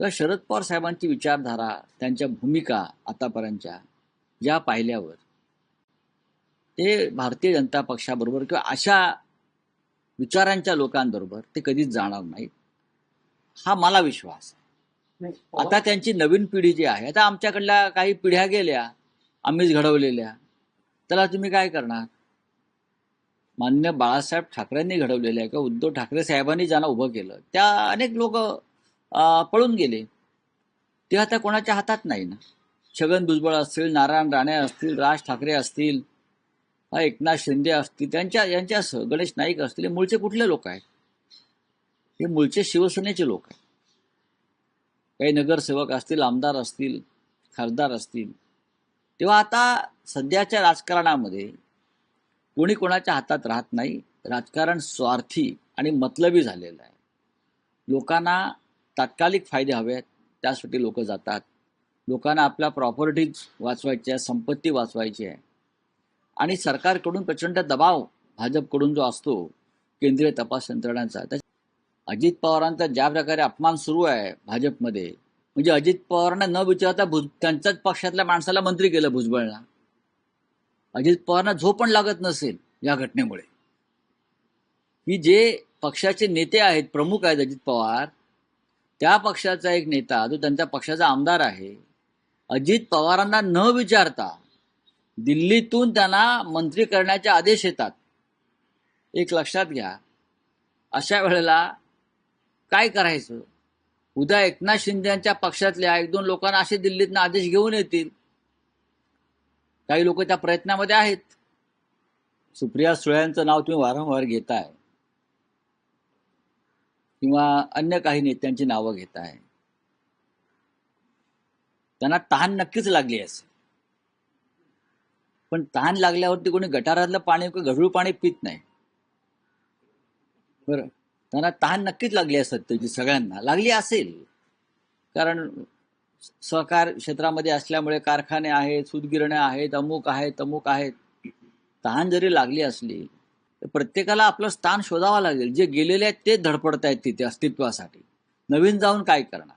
तर शरद पवार साहेबांची विचारधारा त्यांच्या भूमिका आतापर्यंतच्या ज्या पाहिल्यावर ते भारतीय जनता पक्षाबरोबर किंवा अशा विचारांच्या लोकांबरोबर ते कधीच जाणार नाहीत. हा मला विश्वास आहे. आता त्यांची नवीन पिढी जी आहे आता आमच्याकडल्या काही पिढ्या गेल्या आम्हीच घडवलेल्या त्याला तुम्ही काय करणार? मान्य बाळासाहेब ठाकरेंनी घडवलेल्या किंवा उद्धव ठाकरे साहेबांनी ज्यांना उभं केलं त्या अनेक लोक पळून गेले. ते आता कोणाच्या हातात नाही ना? छगन भुजबळ असतील नारायण राणे असतील राज ठाकरे असतील एकनाथ शिंदे असतील त्यांच्या यांच्यासह गणेश नाईक असतील हे मूळचे कुठले लोक आहेत? हे मूळचे शिवसेनेचे लोक आहेत. काही नगरसेवक असतील आमदार असतील खासदार असतील. तेव्हा आता सध्याच्या राजकारणामध्ये कोणी कोणाच्या हातात राहत नाही. राजकारण स्वार्थी आणि मतलबी झालेलं आहे. लोकांना तात्कालिक फायदे हवे आहेत त्यासाठी लोक जातात. लोकांना आपल्या प्रॉपर्टीज वाचवायच्या संपत्ती वाचवायची आहे. आणि सरकारकडून प्रचंड दबाव भाजपकडून जो असतो केंद्रीय तपास यंत्रणांचा. त्या अजित पवारांचा ज्या प्रकारे अपमान सुरू आहे भाजपमध्ये म्हणजे अजित पवारांना न विचारता भुज त्यांच्याच पक्षातल्या माणसाला मंत्री केलं भुजबळला. अजित पवारांना झोप पण लागत नसेल या घटनेमुळे. ही जे पक्षाचे नेते आहेत प्रमुख आहेत अजित पवार त्या पक्षाचा एक नेता जो त्यांच्या पक्षाचा आमदार आहे अजित पवारांना न विचारता दिल्लीतून त्यांना मंत्री करण्याचे आदेश येतात. एक लक्षात घ्या अशा वेळेला काय करायचं? उद्या एकनाथ शिंदेच्या पक्षातल्या एक दोन लोकांना असे दिल्लीतनं आदेश घेऊन येतील. काही लोक त्या प्रयत्नामध्ये आहेत. सुप्रिया सुळ्यांचं नाव तुम्ही वारंवार घेताय. किंवा अन्य काही नेत्यांची नावं घेत आहे. त्यांना तहान नक्कीच लागली असेल. पण तहान लागल्यावरती कोणी गटारातलं पाणी किंवा गढूळ पाणी पित नाही. बरं. त्यांना तहान नक्कीच लागली असत त्याची सगळ्यांना. लागली असेल. कारण सहकार क्षेत्रामध्ये असल्यामुळे कारखाने आहेत सूतगिरण्या आहेत अमुक आहेत तमुक आहेत. तहान जरी लागली असली तर प्रत्येकाला आपलं स्थान शोधावं लागेल. जे गेलेले आहेत ते धडपडत आहेत तिथे अस्तित्वासाठी. नवीन जाऊन काय करणार?